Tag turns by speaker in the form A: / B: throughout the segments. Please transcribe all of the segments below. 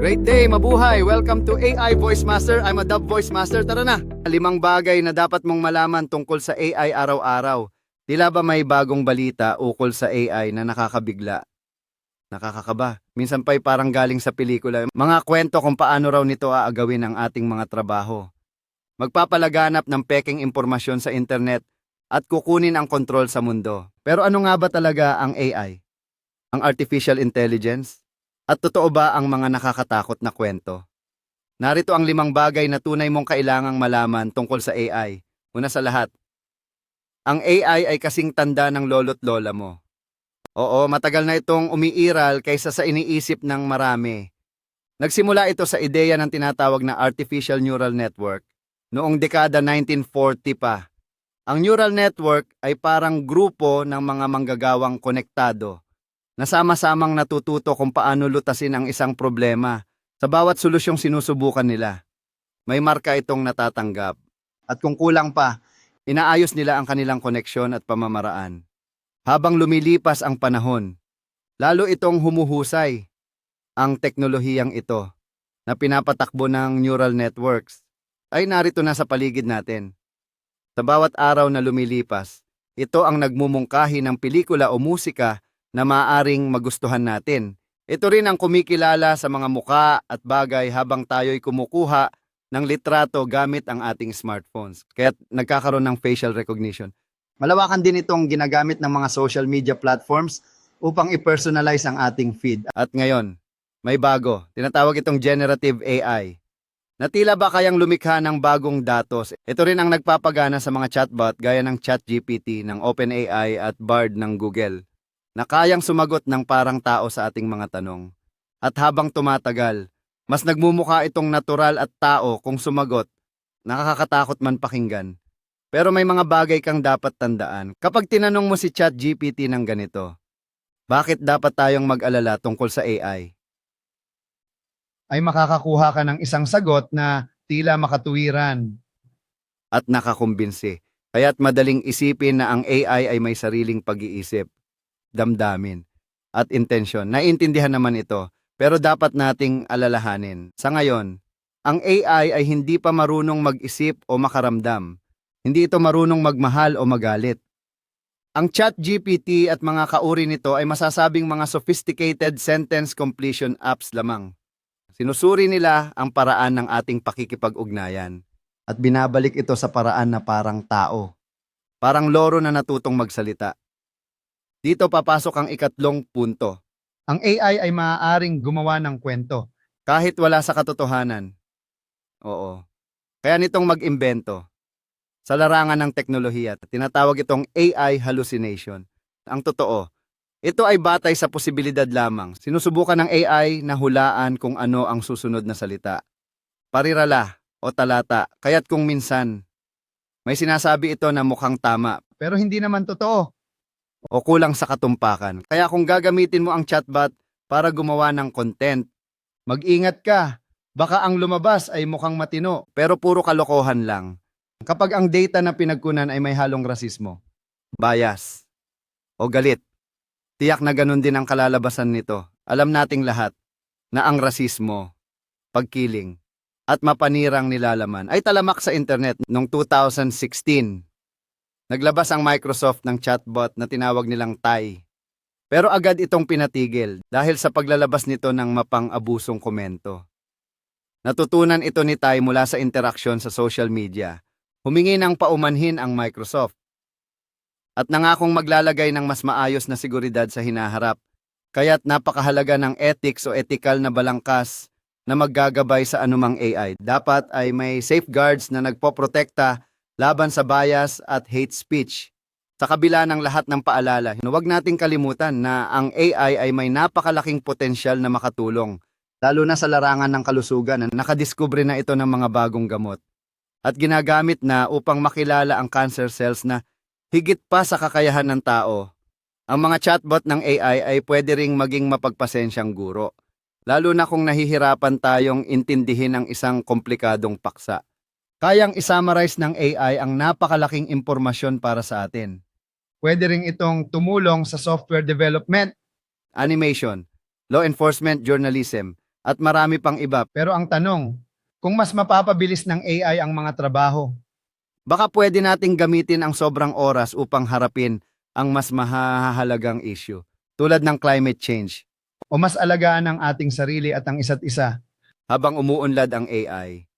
A: Great day, mabuhay! Welcome to AI Voice Master. I'm a Dub Voice Master. Tara na! Limang bagay na dapat mong malaman tungkol sa AI araw-araw. Tila ba may bagong balita ukol sa AI na nakakabigla? Nakakakaba. Minsan pa'y parang galing sa pelikula. Mga kwento kung paano raw nito aagawin ang ating mga trabaho. Magpapalaganap ng peking impormasyon sa internet at kukunin ang kontrol sa mundo. Pero ano nga ba talaga ang AI? Ang artificial intelligence? At totoo ba ang mga nakakatakot na kwento? Narito ang limang bagay na tunay mong kailangang malaman tungkol sa AI. Una sa lahat, ang AI ay kasing tanda ng lolo't lola mo. Oo, matagal na itong umiiral kaysa sa iniisip ng marami. Nagsimula ito sa ideya ng tinatawag na Artificial Neural Network noong dekada 1940 pa. Ang neural network ay parang grupo ng mga manggagawang konektado na sama-samang natututo kung paano lutasin ang isang problema sa bawat solusyong sinusubukan nila. May marka itong natatanggap. At kung kulang pa, inaayos nila ang kanilang koneksyon at pamamaraan. Habang lumilipas ang panahon, lalo itong humuhusay ang teknolohiyang ito na pinapatakbo ng neural networks ay narito na sa paligid natin. Sa bawat araw na lumilipas, ito ang nagmumungkahi ng pelikula o musika na maaring magustuhan natin. Ito rin ang kumikilala sa mga muka at bagay habang tayo'y kumukuha ng litrato gamit ang ating smartphones. Kaya nagkakaroon ng facial recognition. Malawakan din itong ginagamit ng mga social media platforms upang i-personalize ang ating feed. At ngayon, may bago. Tinatawag itong generative AI. Na tila ba kayang lumikha ng bagong datos? Ito rin ang nagpapagana sa mga chatbot gaya ng ChatGPT ng OpenAI at Bard ng Google na kayang sumagot ng parang tao sa ating mga tanong. At habang tumatagal, mas nagmumukha itong natural at tao kung sumagot. Nakakatakot man pakinggan. Pero may mga bagay kang dapat tandaan kapag tinanong mo si ChatGPT ng ganito. Bakit dapat tayong mag-alala tungkol sa AI? Ay makakakuha ka ng isang sagot na tila makatuwiran. At nakakumbinsi. Kaya't madaling isipin na ang AI ay may sariling pag-iisip damdamin, at intensyon. Naiintindihan naman ito, pero dapat nating alalahanin. Sa ngayon, ang AI ay hindi pa marunong mag-isip o makaramdam. Hindi ito marunong magmahal o magalit. Ang chat GPT at mga kauri nito ay masasabing mga sophisticated sentence completion apps lamang. Sinusuri nila ang paraan ng ating pakikipag-ugnayan at binabalik ito sa paraan na parang tao. Parang loro na natutong magsalita. Dito papasok ang ikatlong punto. Ang AI ay maaaring gumawa ng kwento kahit wala sa katotohanan. Oo. Kaya nitong mag-imbento. Sa larangan ng teknolohiya, tinatawag itong AI hallucination. Ang totoo, ito ay batay sa posibilidad lamang. Sinusubukan ng AI na hulaan kung ano ang susunod na salita. Parirala o talata, kaya't kung minsan may sinasabi ito na mukhang tama, pero hindi naman totoo o kulang sa katumpakan. Kaya kung gagamitin mo ang chatbot para gumawa ng content, mag-ingat ka. Baka ang lumabas ay mukhang matino, pero puro kalokohan lang. Kapag ang data na pinagkunan ay may halong rasismo, bias, o galit, tiyak na ganun din ang kalalabasan nito. Alam nating lahat na ang rasismo, pagkiling, at mapanirang nilalaman ay talamak sa internet noong 2016 Naglabas ang Microsoft ng chatbot na tinawag nilang Tai. Pero agad itong pinatigil dahil sa paglalabas nito ng mapang-abusong komento. Natutunan ito ni Tai mula sa interaksyon sa social media. Humingi ng paumanhin ang Microsoft. At nangakong maglalagay ng mas maayos na seguridad sa hinaharap. Kaya't napakahalaga ng ethics o ethical na balangkas na maggagabay sa anumang AI. Dapat ay may safeguards na nagpoprotekta laban sa bias at hate speech. Sa kabila ng lahat ng paalala, huwag nating kalimutan na ang AI ay may napakalaking potensyal na makatulong, lalo na sa larangan ng kalusugan na nakadiskubre na ito ng mga bagong gamot. At ginagamit na upang makilala ang cancer cells na higit pa sa kakayahan ng tao. Ang mga chatbot ng AI ay pwede ring maging mapagpasensyang guro, lalo na kung nahihirapan tayong intindihin ang isang komplikadong paksa. Kayang isummarize ng AI ang napakalaking impormasyon para sa atin. Pwede rin itong tumulong sa software development, animation, law enforcement journalism, at marami pang iba.
B: Pero ang tanong, kung mas mapapabilis ng AI ang mga trabaho,
A: Baka pwede nating gamitin ang sobrang oras upang harapin ang mas mahahalagang issue, tulad ng climate change,
B: o mas alagaan ang ating sarili at ang isa't isa,
A: habang umuunlad ang AI.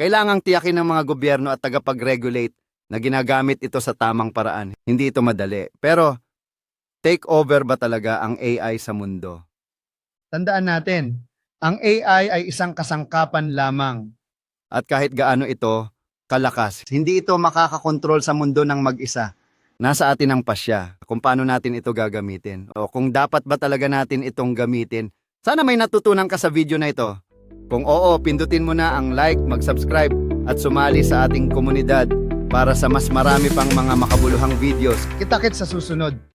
A: Kailangang tiyakin ng mga gobyerno at tagapag-regulate na ginagamit ito sa tamang paraan. Hindi ito madali. Pero, take over ba talaga ang AI sa mundo?
B: tandaan natin, ang AI ay isang kasangkapan lamang.
A: At kahit gaano ito kalakas, hindi ito makakakontrol sa mundo ng mag-isa. Nasa atin ang pasya kung paano natin ito gagamitin o kung dapat ba talaga natin itong gamitin. Sana may natutunan ka sa video na ito. Kung oo, pindutin mo na ang like, mag-subscribe at sumali sa ating komunidad para sa mas marami pang mga makabuluhang videos.
B: Kita-kit sa susunod.